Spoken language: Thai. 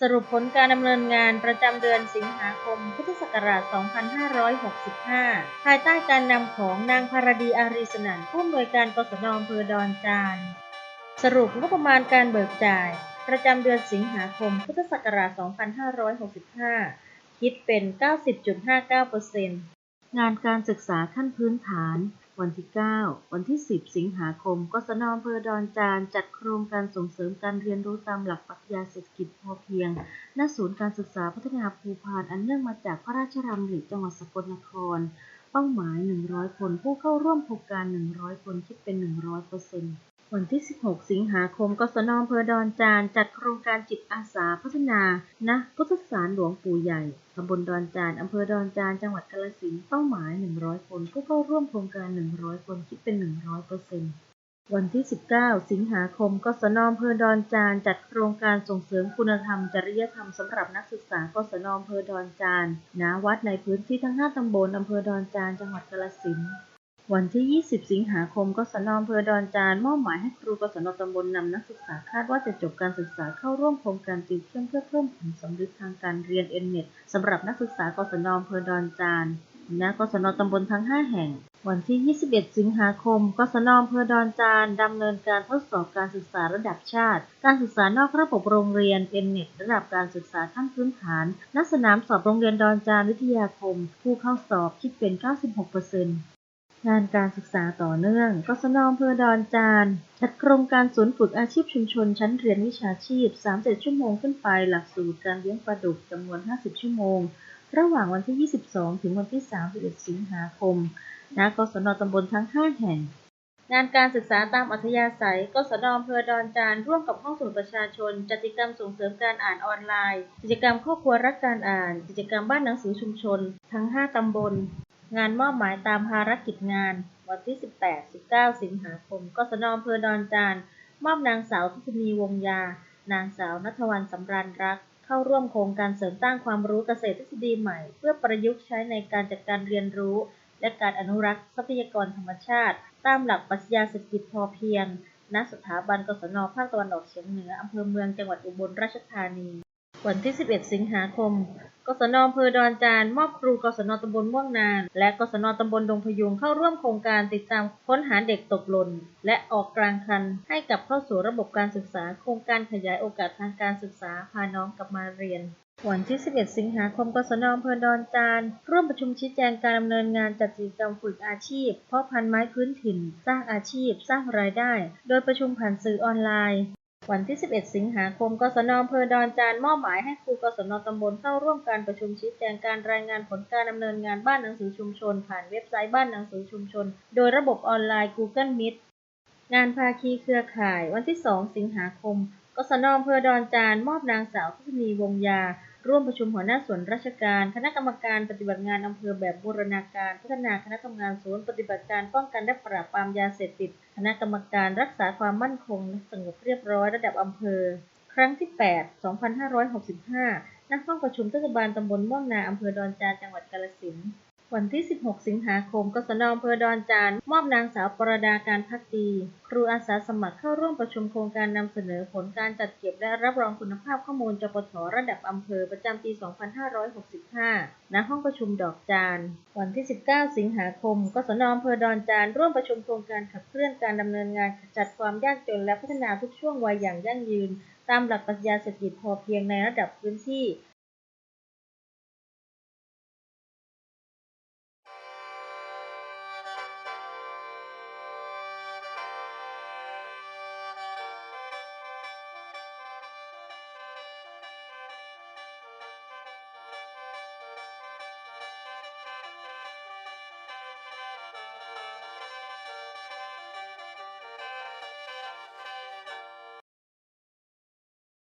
สรุปผลการดำเนินงานประจำเดือนสิงหาคม พุทธศักราช 2565 ภายใต้การนำของนางภารดีอารีสนันผู้อำนวยการกศนอำเภอดอนจาน สรุปงบประมาณการเบิกจ่าย ประจำเดือนสิงหาคม พุทธศักราช 2565 คิดเป็น 90.59%งานการศึกษาขั้นพื้นฐาน วันที่ 9 วันที่ 10 สิงหาคม กศนอำเภอดอนจาน จัดโครงการส่งเสริมการเรียนรู้ตามหลักปรัชญาเศรษฐกิจพอเพียง ณ ศูนย์การศึกษาพัฒนาภูพาน อันเนื่องมาจากพระราชดำริจังหวัดสกลนคร เป้าหมาย 100 คน ผู้เข้าร่วมโครงการ 100 คน คิดเป็น 100% วันที่ 16 สิงหาคมกศนอำเภอดอนจาน จัดโครงการจิตอาสาพัฒนาณพุทธสานหลวงปู่ใหญ่ ตำบลดอนจาน อำเภอดอนจาน จังหวัดกาฬสินธุ์ เป้าหมาย 100 คน ผู้เข้าร่วมโครงการ 100 คน คิดเป็น 100%วันที่ 19 สิงหาคมกศนอำเภอดอนจาน จัดโครงการส่งเสริมคุณธรรม จริยธรรมสำหรับนักศึกษากศนอำเภอดอนจาน ณ วัดในพื้นที่ทั้ง 5 ตำบลอำเภอดอนจาน จังหวัดกาฬสินธุ์ วันที่ 20 สิงหาคม กศนอำเภอดอนจานมอบหมายให้ครูกศนตำบลนำนักศึกษาคาดว่าจะจบการศึกษาเข้าร่วมโครงการติวเข้มเพื่อเพิ่มผลสำเร็จทางการเรียนเอ็นเน็ตสำหรับนักศึกษากศนอำเภอดอนจานณกศนตำบลทั้ง 5 แห่ง วันที่ 21 สิงหาคม กศนอำเภอดอนจานดำเนินการทดสอบการศึกษาระดับชาติ การศึกษานอกระบบโรงเรียนเอ็นเน็ตระดับการศึกษาขั้นพื้นฐานณสนามสอบโรงเรียนดอนจานวิทยาคม ผู้เข้าสอบคิดเป็น 96% งานการศึกษาต่อเนื่อง กศนอำเภอดอนจานจัดโครงการศูนย์ฝึกอาชีพชุมชน ชั้นเรียนวิชาชีพ30ชั่วโมงขึ้นไป หลักสูตรการเลี้ยงปลาดุกจำนวน 50 ชั่วโมง ระหว่างวันที่ 22 ถึงวันที่ 31 สิงหาคม ณ กศนตำบลทั้ง 5 แห่ง งานการศึกษาตามอัธยาศัย กศนอำเภอดอนจานร่วมกับห้องสมุดประชาชน จัดกิจกรรมส่งเสริมการอ่านออนไลน์ กิจกรรมครอบครัวรักการอ่าน กิจกรรมบ้านหนังสือชุมชน ทั้ง 5 ตำบล งานมอบหมายตามภารกิจงาน วันที่ 18-19 สิงหาคม กศนอำเภอดอนจาน มอบนางสาวทุศนีวงยา นางสาวนัทวันสำราญรัก เข้าร่วมโครงการเสริมสร้างความรู้เกษตรทฤษฎีใหม่ เพื่อประยุกต์ใช้ในการจัดการเรียนรู้ และการอนุรักษ์ทรัพยากรธรรมชาติ ตามหลักปรัชญาเศรษฐกิจพอเพียง ณ สถาบันกศนภาคตะวันออกเฉียงเหนืออำเภอเมืองจังหวัดอุบลราชธานี วันที่ 11 สิงหาคม กศนอำเภอดอนจานมอบครูกศนตำบลม่วงนาน และกศนตำบลดงพยุงเข้าร่วมโครงการติดตามค้นหาเด็กตกหล่นและออกกลางคันให้กับเข้าสู่ระบบการศึกษา โครงการขยายโอกาสทางการศึกษาพาน้องกลับมาเรียนวันที่ 11 สิงหาคมกศนอำเภอดอนจาน ร่วมประชุมชี้แจงการดำเนินงานจัดกิจกรรมฝึกอาชีพ เพาะพันธุ์ไม้พื้นถิ่น สร้างอาชีพ สร้างรายได้ โดยประชุมผ่านสื่อออนไลน์ วันที่ 11 สิงหาคม กศนอำเภอดอนจานมอบหมายให้ครูกศนตำบลเข้าร่วมการประชุมชี้แจงการรายงานผลการดำเนินงานบ้านหนังสือชุมชน ผ่านเว็บไซต์บ้านหนังสือชุมชน โดยระบบออนไลน์ Google Meet งานภาคีเครือข่าย วันที่ 2 สิงหาคม กศนอำเภอดอนจานมอบนางสาวทุศนีวงยา ร่วมประชุมหัวหน้าส่วนราชการ คณะกรรมการปฏิบัติงานอำเภอแบบบูรณาการ พัฒนาคณะทำงานศูนย์ปฏิบัติการป้องกันและปราบปรามยาเสพติด คณะกรรมการรักษาความมั่นคงสงบเรียบร้อยระดับอำเภอ ครั้งที่ 8 2565 ณ ห้องประชุมเทศบาลตำบลม่วงนาอำเภอดอนจานจังหวัดกาฬสินธุ์ วันที่ 16 สิงหาคม กศนอำเภอดอนจาน มอบนางสาวปรดาการพักดี ครูอาสาสมัครเข้าร่วมประชุมโครงการนำเสนอผลการจัดเก็บและรับรองคุณภาพข้อมูลจปทระดับอำเภอประจำปี 2565 ณ ห้องประชุมดอกจาน วันที่ 19 สิงหาคม กศนอำเภอดอนจาน ร่วมประชุมโครงการขับเคลื่อนการดำเนินงานขจัดความยากจนและพัฒนาทุกช่วงวัยอย่างยั่งยืน ตามหลักปรัชญาเศรษฐกิจพอเพียงในระดับพื้นที่